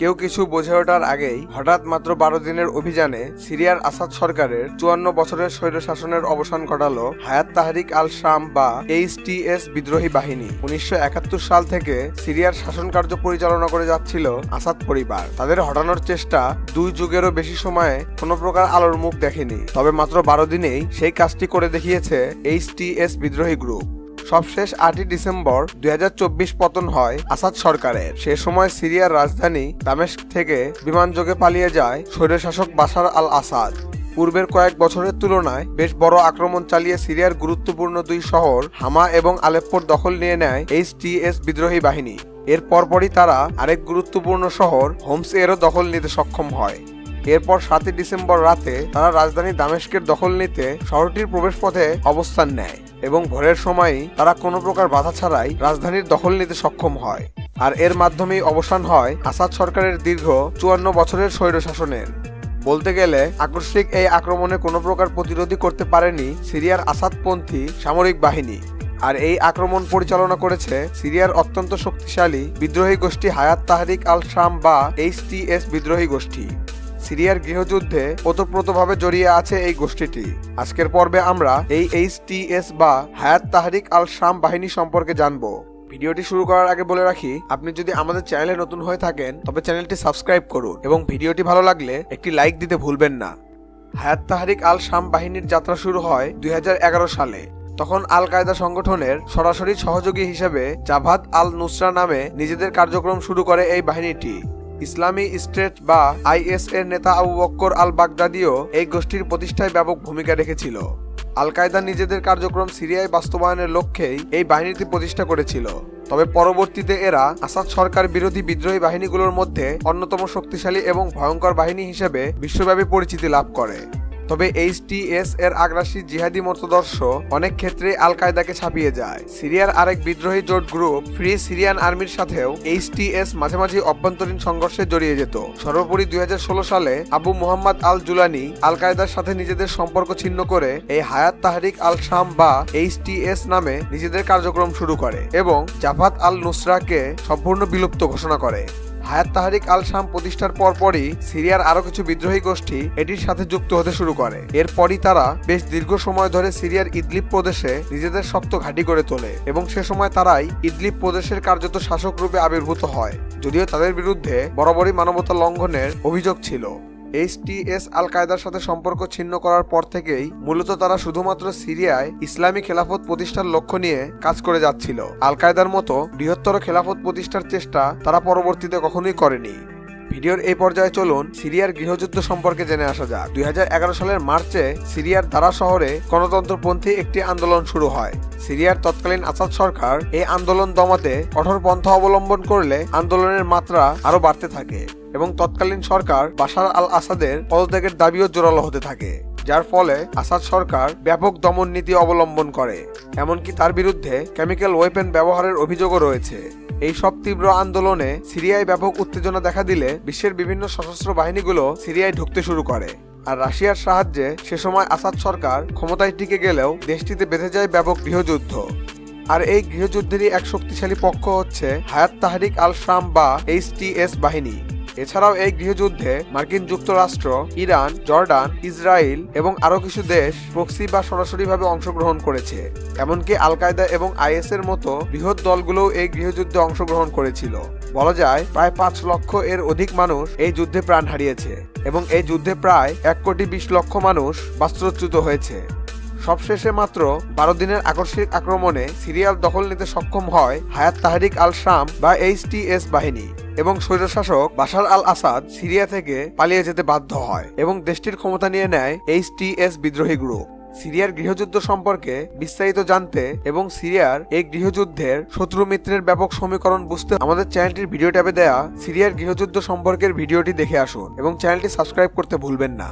কেউ কিছু বোঝে ওঠার আগেই হঠাৎ মাত্র বারো দিনের অভিযানে সিরিয়ার আসাদ সরকারের চুয়ান্ন বছরের স্বৈর শাসনের অবসান ঘটালো হায়াত তাহরিক আল শাম বা এইচটিএস বিদ্রোহী বাহিনী। উনিশশো একাত্তর সাল থেকে সিরিয়ার শাসন কার্য পরিচালনা করে যাচ্ছিল আসাদ পরিবার। তাদের হটানোর চেষ্টা দুই যুগেরও বেশি সময়ে কোনো প্রকার আলোর মুখ দেখেনি। তবে মাত্র বারো দিনেই সেই কাজটি করে দেখিয়েছে এইচটিএস বিদ্রোহী গ্রুপ। সবশেষ আটই ডিসেম্বর দুই হাজার চব্বিশ পতন হয় আসাদ সরকারের। সে সময় সিরিয়ার রাজধানী দামেস্ক থেকে বিমানযোগে পালিয়ে যায় স্বৈরশাসক বাশার আল আসাদ। পূর্বের কয়েক বছরের তুলনায় বেশ বড় আক্রমণ চালিয়ে সিরিয়ার গুরুত্বপূর্ণ দুই শহর হামা এবং আলেপ্পোর দখল নিয়ে নেয় এইচটিএস বিদ্রোহী বাহিনী। এর পরপরই তারা আরেক গুরুত্বপূর্ণ শহর হোমস এরও দখল নিতে সক্ষম হয়। এরপর সাতই ডিসেম্বর রাতে তারা রাজধানী দামেস্কের দখল নিতে শহরটির প্রবেশপথে অবস্থান নেয়। এবং ভোরের সময়ই তারা কোনো প্রকার বাধা ছাড়াই রাজধানীর দখল নিতে সক্ষম হয়। আর এর মাধ্যমেই অবসান হয় আসাদ সরকারের দীর্ঘ চুয়ান্ন বছরের স্বৈরশাসনের বলতে গেলে, আকস্মিক এই আক্রমণে কোনো প্রকার প্রতিরোধী করতে পারেনি সিরিয়ার আসাদপন্থী সামরিক বাহিনী। আর এই আক্রমণ পরিচালনা করেছে সিরিয়ার অত্যন্ত শক্তিশালী বিদ্রোহী গোষ্ঠী হায়াত তাহরিক আল শাম বা এইচটিএস বিদ্রোহী গোষ্ঠী। সিরিয়ার গৃহযুদ্ধে ওতপ্রোতভাবে জড়িয়ে আছে এই গোষ্ঠীটি। আজকের পর্বে আমরা এই এইচটিএস বা হায়াত তাহরিক আল শাম বাহিনী সম্পর্কে জানব। ভিডিওটি শুরু করার আগে বলে রাখি, আপনি যদি আমাদের চ্যানেলে নতুন হয়ে থাকেন, তবে চ্যানেলটি সাবস্ক্রাইব করুন এবং ভিডিওটি ভালো লাগলে একটি লাইক দিতে ভুলবেন না। হায়াত তাহরিক আল শাম বাহিনীর যাত্রা শুরু হয় দুই হাজার এগারো সালে। তখন আল কায়দা সংগঠনের সরাসরি সহযোগী হিসেবে জাভাদ আল নুসরা নামে নিজেদের কার্যক্রম শুরু করে এই বাহিনীটি। ইসলামী স্টেট বা আইএস এর নেতা আবু বক্কর আল বাগদাদিও এই গোষ্ঠীর প্রতিষ্ঠায় ব্যাপক ভূমিকা রেখেছিল। আল কায়দা নিজেদের কার্যক্রম সিরিয়ায় বাস্তবায়নের লক্ষ্যেই এই বাহিনীটি প্রতিষ্ঠা করেছিল। তবে পরবর্তীতে এরা আসাদ সরকার বিরোধী বিদ্রোহী বাহিনীগুলোর মধ্যে অন্যতম শক্তিশালী এবং ভয়ঙ্কর বাহিনী হিসেবে বিশ্বব্যাপী পরিচিতি লাভ করে। তবে এইচটিএস এর আগ্রাসী জিহাদি মতদর্শ অনেক ক্ষেত্রে আল কায়দাকে ছাপিয়ে যায়। সিরিয়ার আরেক বিদ্রোহী জোট গ্রুপ ফ্রি সিরিয়ান আর্মির সাথেও এইচটিএস মাঝে মাঝে অভ্যন্তরীণ সংঘর্ষে জড়িয়ে যেত। সর্বোপরি দুই হাজার ষোলো সালে Abu Muhammad al Julani al কায়দার সাথে নিজেদের সম্পর্ক ছিন্ন করে এই হায়াত তাহরিক আল শাম বা এইচটিএস নামে নিজেদের কার্যক্রম শুরু করে এবং জাফাত আল নুসরাকে সম্পূর্ণ বিলুপ্ত ঘোষণা করে। হায়াত তাহারিক আল শাম প্রতিষ্ঠার পরপরই সিরিয়ার আরও কিছু বিদ্রোহী গোষ্ঠী এটির সাথে যুক্ত হতে শুরু করে। এরপরই তারা বেশ দীর্ঘ সময় ধরে সিরিয়ার ইদলিপ প্রদেশে নিজেদের শক্ত ঘাঁটি গড়ে তোলে এবং সে সময় তারাই ইদলিপ প্রদেশের কার্যত শাসক রূপে আবির্ভূত হয়, যদিও তাদের বিরুদ্ধে বরাবরই মানবতা লঙ্ঘনের অভিযোগ ছিল। এইচটিএস আল কায়দার সাথে সম্পর্ক ছিন্ন করার পর থেকেই মূলত তারা শুধুমাত্র সিরিয়ায় ইসলামী খেলাফত প্রতিষ্ঠার লক্ষ্য নিয়ে কাজ করে যাচ্ছিল। আল কায়দার মতো বৃহত্তর খেলাফত প্রতিষ্ঠার চেষ্টা তারা পরবর্তীতে কখনোই করেনি। ভিডিওর এই পর্যায়ে চলুন সিরিয়ার গৃহযুদ্ধ সম্পর্কে জেনে আসা যাক। দুই হাজার এগারো সালের মার্চে সিরিয়ার দারা শহরে গণতন্ত্রপন্থী একটি আন্দোলন শুরু হয়। সিরিয়ার তৎকালীন আসাদ সরকার এই আন্দোলন দমাতে কঠোর পন্থা অবলম্বন করলে আন্দোলনের মাত্রা আরও বাড়তে থাকে। এবং তৎকালীন সরকার বাশার আল আসাদের পদত্যাগের দাবিও জোরালো হতে থাকে, যার ফলে আসাদ সরকার ব্যাপক দমন নীতি অবলম্বন করে, এমনকি তার বিরুদ্ধে কেমিক্যাল ওয়েপেন ব্যবহারের অভিযোগও রয়েছে। এই সব তীব্র আন্দোলনে সিরিয়ায় ব্যাপক উত্তেজনা দেখা দিলে বিশ্বের বিভিন্ন সশস্ত্র বাহিনীগুলো সিরিয়ায় ঢুকতে শুরু করে, আর রাশিয়ার সাহায্যে সে সময় আসাদ সরকার ক্ষমতায় টিকে গেলেও দেশটিতে বেঁধে যায় ব্যাপক গৃহযুদ্ধ। আর এই গৃহযুদ্ধেরই এক শক্তিশালী পক্ষ হচ্ছে হায়াত তাহরিক আল শাম বা এইচটিএস বাহিনী। এছাড়াও এই গৃহযুদ্ধে মার্কিন যুক্তরাষ্ট্র, ইরান, জর্ডান, ইসরায়েল এবং আরও কিছু দেশ প্রক্সি বা সরাসরিভাবে অংশগ্রহণ করেছে। এমনকি আল কায়দা এবং আইএস এর মতো বৃহৎ দলগুলোও এই গৃহযুদ্ধে অংশগ্রহণ করেছিল। বলা যায়, প্রায় পাঁচ লক্ষ এর অধিক মানুষ এই যুদ্ধে প্রাণ হারিয়েছে এবং এই যুদ্ধে প্রায় এক কোটি বিশ লক্ষ মানুষ বাস্ত্রচ্যুত হয়েছে। সবশেষে মাত্র বারো দিনের আকস্মিক আক্রমণে সিরিয়াল দখল নিতে সক্ষম হয় হায়াত তাহরিক আল শাম বা এইচটিএস বাহিনী। এবং স্বৈরশাসক বাশার আল আসাদ সিরিয়া থেকে পালিয়ে যেতে বাধ্য হয় এবং দেশটির ক্ষমতা নিয়ে নেয় এইচ টি এস বিদ্রোহী গ্রুপ। সিরিয়ার গৃহযুদ্ধ সম্পর্কে বিস্তারিত জানতে এবং সিরিয়ার এই গৃহযুদ্ধের শত্রু মিত্রের ব্যাপক সমীকরণ বুঝতে আমাদের চ্যানেলটির ভিডিও ট্যাবে দেয়া সিরিয়ার গৃহযুদ্ধ সম্পর্কের ভিডিওটি দেখে আসুন এবং চ্যানেলটি সাবস্ক্রাইব করতে ভুলবেন না।